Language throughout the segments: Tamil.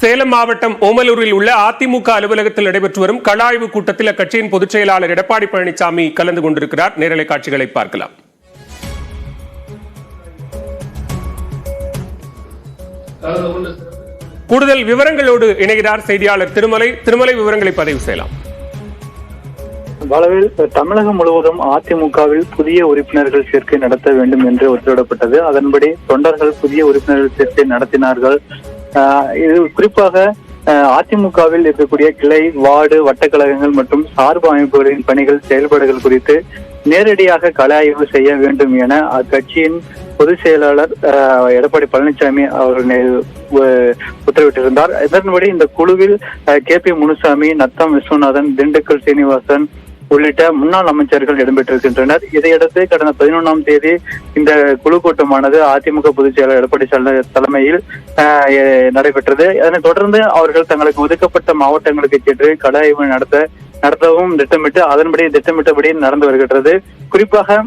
சேலம் மாவட்டம் ஓமலூரில் உள்ள அதிமுக அலுவலகத்தில் நடைபெற்று வரும் கலாய்வு கூட்டத்தில் அக்கட்சியின் பொதுச் செயலாளர் எடப்பாடி பழனிசாமி கலந்து கொண்டிருக்கிறார். நேரலை காட்சிகளை பார்க்கலாம். கூடுதல் விவரங்களோடு இணைகிறார் செய்தியாளர் திருமலை. திருமலை விவரங்களை பதிவு செய்யலாம். வளவில் தமிழகம் முழுவதும் அதிமுகவில் புதிய உறுப்பினர்கள் சேர்க்கை நடத்த வேண்டும் என்று உத்தரவிடப்பட்டது. அதன்படி தொண்டர்கள் புதிய உறுப்பினர்கள் சேர்க்கை நடத்தினார்கள். இது குறிப்பாக அதிமுகவில் இருக்கக்கூடிய கிளை வார்டு வட்டக்கழகங்கள் மற்றும் சார்பு அமைப்புகளின் பணிகள் செயல்பாடுகள் குறித்து நேரடியாக கள ஆய்வு செய்ய வேண்டும் என அக்கட்சியின் பொதுச் செயலாளர் எடப்பாடி பழனிசாமி அவர்கள் உத்தரவிட்டிருந்தார். இதன்படி இந்த குழுவில் கே பி முனுசாமி நத்தம் விஸ்வநாதன் திண்டுக்கல் சீனிவாசன் உள்ளிட்ட முன்னாள் அமைச்சர்கள் இடம்பெற்றிருக்கின்றனர். இதையடுத்து கடந்த பதினொன்றாம் தேதி இந்த குழு கூட்டமானது அதிமுக பொதுச் செயலாளர் எடப்பாடி தலைமையில் நடைபெற்றது. அதனைத் தொடர்ந்து அவர்கள் தங்களுக்கு ஒதுக்கப்பட்ட மாவட்டங்களுக்கு சென்று கலாய்வு ஆய்வு நடத்த நடத்தவும் திட்டமிட்டு அதன்படி திட்டமிட்டபடி நடந்து வருகின்றது. குறிப்பாக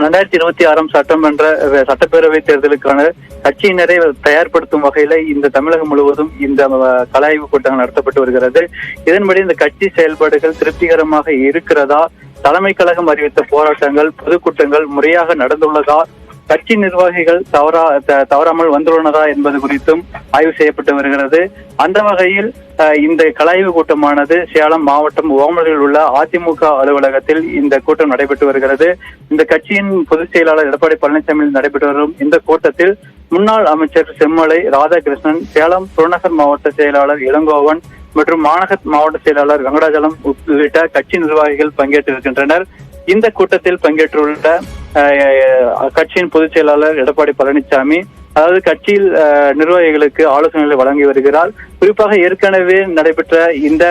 இரண்டாயிரத்தி இருபத்தி ஆறாம் சட்டமன்ற சட்டப்பேரவை தேர்தலுக்கான கட்சியினரை தயார்படுத்தும் வகையில இந்த தமிழகம் முழுவதும் இந்த கலாய்வு கூட்டங்கள் நடத்தப்பட்டு வருகிறது. இதன்படி இந்த கட்சி செயல்பாடுகள் திருப்திகரமாக இருக்கிறதா? தலைமை கழகம் அறிவித்த போராட்டங்கள் பொதுக்கூட்டங்கள் முறையாக நடந்துள்ளதா? கட்சி நிர்வாகிகள் தவறா த- தவறாமல் வந்துள்ளனதா என்பது குறித்தும் ஆய்வு செய்யப்பட்டு வருகிறது. அந்த வகையில் இந்த கலாய்வு கூட்டமானது சேலம் மாவட்டம் ஓமலில் உள்ள அதிமுக அலுவலகத்தில் இந்த கூட்டம் நடைபெற்று வருகிறது. இந்த கட்சியின் பொதுச் செயலாளர் எடப்பாடி பழனிசாமியில் நடைபெற்று வரும் இந்த கூட்டத்தில் முன்னாள் அமைச்சர் செம்மலை ராதாகிருஷ்ணன் சேலம் புறநகர் மாவட்ட செயலாளர் இளங்கோவன் மற்றும் மாநகர் மாவட்ட செயலாளர் வெங்கடாஜலம் உள்ளிட்ட கட்சி நிர்வாகிகள் பங்கேற்றிருக்கின்றனர். இந்த கூட்டத்தில் பங்கேற்றுள்ள அஹ், கட்சியின் பொதுச் செயலாளர் எடப்பாடி பழனிசாமி அதாவது கட்சியில் அஹ், நிர்வாகிகளுக்கு ஆலோசனைகளை வழங்கி வருகிறார். குறிப்பாக ஏற்கனவே நடைபெற்ற இந்த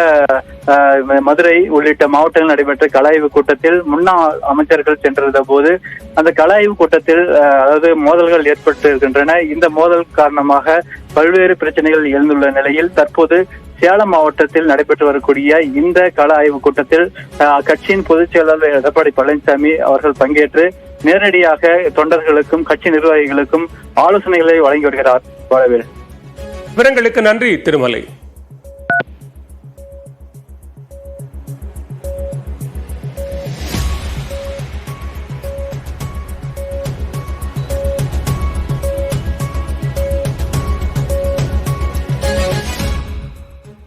அஹ், மதுரை உள்ளிட்ட மாவட்டங்கள் நடைபெற்ற கலாய்வு கூட்டத்தில் முன்னாள் அமைச்சர்கள் சென்றிருந்த போது அந்த கலாய்வு கூட்டத்தில் அஹ், அதாவது மோதல்கள் ஏற்பட்டு இருக்கின்றன. இந்த மோதல் காரணமாக பல்வேறு பிரச்சனைகள் எழுந்துள்ள நிலையில் தற்போது சேலம் மாவட்டத்தில் நடைபெற்று வரக்கூடிய இந்த கள ஆய்வு கூட்டத்தில் அஹ், கட்சியின் பொதுச் செயலாளர் எடப்பாடி பழனிசாமி அவர்கள் பங்கேற்று நேரடியாக தொண்டர்களுக்கும் கட்சி நிர்வாகிகளுக்கும் ஆலோசனைகளை வழங்கி வருகிறார். விவரங்களுக்கு நன்றி திருமலை.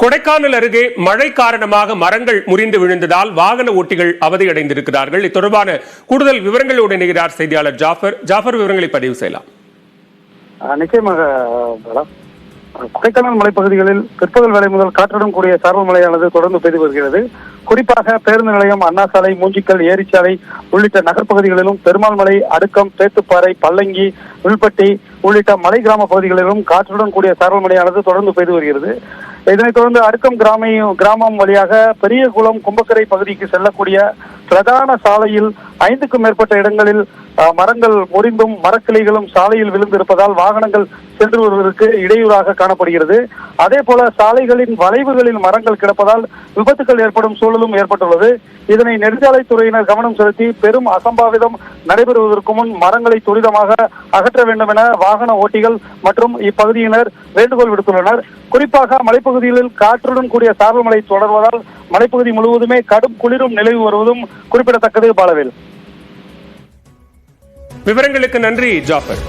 கொடைக்கானல் அருகே மழை காரணமாக மரங்கள் முறிந்து விழுந்ததால் வாகன ஓட்டிகள் அவதியடைந்திருக்கிறார்கள். இது தொடர்பான கூடுதல் விவரங்களோடு இணைகிறார் செய்தியாளர் ஜாஃபர். ஜாஃபர் விவரங்களை பதிவு செய்யலாம். நிச்சயமாக கொடைக்கானல் மலைப்பகுதிகளில் பிற்பகல் வேலை முதல் காற்றுடன் கூடிய சார்பு மழையானது தொடர்ந்து பெய்து வருகிறது. குறிப்பாக பேருந்து நிலையம் அண்ணா சாலை மூஞ்சிக்கல் ஏரிச்சாலை உள்ளிட்ட நகர்ப்பகுதிகளிலும் பெருமாள் மலை அடுக்கம் சேத்துப்பாறை பல்லங்கி வில்பட்டி உள்ளிட்ட மலை கிராம பகுதிகளிலும் காற்றுடன் கூடிய சாரல் மழையானது தொடர்ந்து பெய்து வருகிறது. இதனைத் தொடர்ந்து அடுக்கம் கிராம கிராமம் வழியாக பெரியகுளம் கும்பக்கரை பகுதிக்கு செல்லக்கூடிய பிரதான சாலையில் ஐந்துக்கும் மேற்பட்ட இடங்களில் மரங்கள் முறிந்தும் மரக்கிளைகளும் சாலையில் விழுந்திருப்பதால் வாகனங்கள் சென்று வருவதற்கு இடையூறாக காணப்படுகிறது. அதே போல சாலைகளின் வளைவுகளில் மரங்கள் கிடப்பதால் விபத்துகள் ஏற்படும் சூழலும் ஏற்பட்டுள்ளது. இதனை நெடுஞ்சாலைத்துறையினர் கவனம் செலுத்தி பெரும் அசம்பாவிதம் நடைபெறுவதற்கு முன் மரங்களை துரிதமாக அகற்ற வேண்டும் என வாகன ஓட்டிகள் மற்றும் இப்பகுதியினர் வேண்டுகோள் விடுத்துள்ளனர். குறிப்பாக பகுதிகளில் காற்றுடன் கூடிய சாரல் மழை தொடர்வதால் மலைப்பகுதி முழுவதுமே கடும் குளிரும் நிலவி வருவதும் குறிப்பிடத்தக்கது பாலவேல். விவரங்களுக்கு நன்றி ஜாஃபர்.